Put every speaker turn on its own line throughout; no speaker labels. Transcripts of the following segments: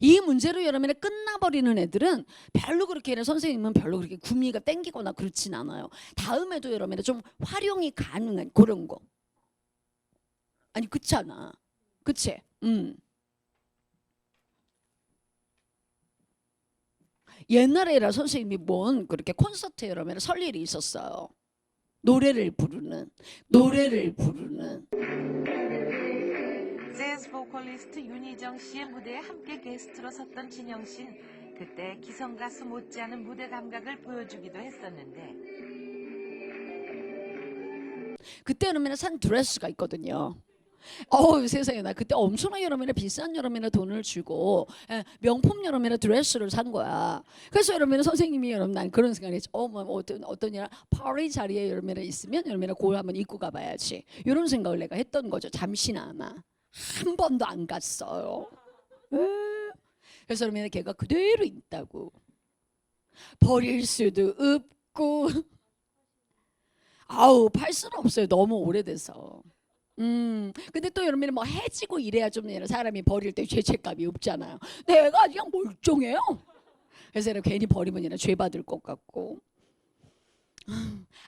이 문제로 여러분의 끝나버리는 애들은 별로 그렇게 얘네 선생님은 별로 그렇게 구미가 땡기거나 그렇진 않아요. 다음에도 여러분의 좀 활용이 가능한 그런 거. 아니 그렇잖아. 그치? 음. 옛날에라 선생님이 뭔 그렇게 콘서트 여러분 설 일이 있었어요. 노래를 부르는 노래를 부르는
보컬리스트 윤희정 씨의 무대에 함께 게스트로 섰던 진영 씨는 그때 기성 가수 못지않은 무대 감각을 보여주기도 했었는데
그때 여러분에 산 드레스가 있거든요. 어우 세상에 나 그때 엄청나게 여러분에 비싼 여러분에 돈을 주고 예, 명품 여러분에 드레스를 산 거야. 그래서 여러분에 선생님이 여러분 난 그런 생각을 했죠. 어뭐 어떤 어떠냐 파리 자리에 여러분에 있으면 여러분에 그걸 한번 입고 가봐야지. 이런 생각을 내가 했던 거죠. 잠시나마 한 번도 안 갔어요. 에. 그래서 여러분에 걔가 그대로 있다고 버릴 수도 없고 아우 팔 수는 없어요. 너무 오래돼서. 음, 근데 또 여러분이 뭐 해지고 이래야 좀 사람이 버릴 때 죄책감이 없잖아요. 내가 그냥 멀쩡해요. 그래서 여러분 괜히 버리면 죄 받을 것 같고.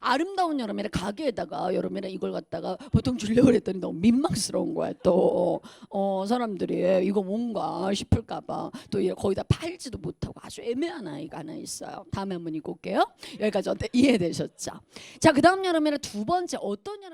음, 아름다운 여름에 가게에다가 여름에 이걸 갖다가 보통 주려고 그랬더니 너무 민망스러운 거야 또. 어, 사람들이. 이거 뭔가 싶을까봐. 또 이래 거기다 팔지도 못하고 아주 애매한 아이가 하나 있어요. 다음에 한번 읽고 올게요. 여기까지 어때? 이해되셨죠? 자 그 다음 여름에는 두 번째 어떤 여름